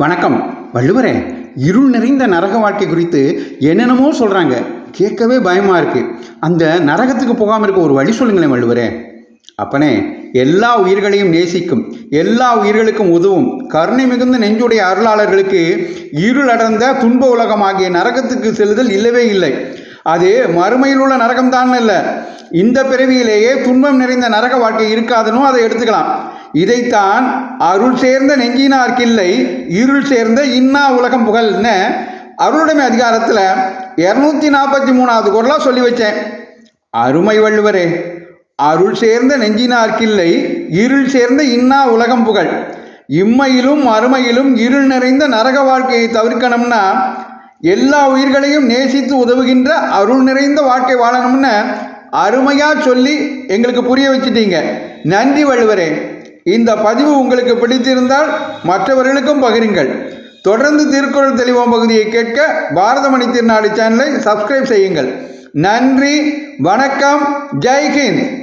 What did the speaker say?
வணக்கம். வள்ளுவரே இருள் நிறைந்த நரக வாழ்க்கை குறித்து என்னென்னமோ சொல்கிறாங்க கேட்கவே பயமாக இருக்குது அந்த நரகத்துக்கு போகாமல் இருக்க ஒரு வழி சொல்லுங்களேன் வள்ளுவரே. அப்பனே எல்லா உயிர்களையும் நேசிக்கும் எல்லா உயிர்களுக்கும் உதவும் கருணை மிகுந்த நெஞ்சுடைய அருளாளர்களுக்கு இருள் அடர்ந்த துன்ப ஆகிய நரகத்துக்கு செல்லுதல் இல்லவே இல்லை. அது மறுமையில் உள்ள நரகம்தான் இல்லை இந்த பிறவியிலேயே துன்பம் நிறைந்த நரக வாழ்க்கை இருக்காதுன்னு அதை எடுத்துக்கலாம். இதைத்தான் அருள் சேர்ந்த நெஞ்சினார்க்கில்லை இருள் சேர்ந்த இன்னா உலகம் புகழ்னு அருளுடைமை அதிகாரத்தில் இரநூத்தி நாற்பத்தி மூணாவது குரலாக சொல்லி வச்சேன். அருமை வள்ளுவரே அருள் சேர்ந்த நெஞ்சினார்க்கில்லை இருள் சேர்ந்த இன்னா உலகம் புகழ். இம்மையிலும் அருமையிலும் இருள் நிறைந்த நரக வாழ்க்கையை தவிர்க்கணும்னா எல்லா உயிர்களையும் நேசித்து உதவுகின்ற அருள் நிறைந்த வாழ்க்கை வாழணும்னு அருமையாக சொல்லி எங்களுக்கு புரிய வச்சுட்டீங்க. நன்றி வள்ளுவரே. இந்த பதிவு உங்களுக்கு பிடித்திருந்தால் மற்றவர்களுக்கும் பகிருங்கள். தொடர்ந்து திருக்குறள் தெளிவோம் பகுதியை கேட்க பாரதமணி திருநாடு சேனலை சப்ஸ்கிரைப் செய்யுங்கள். நன்றி வணக்கம் ஜெய்ஹிந்த்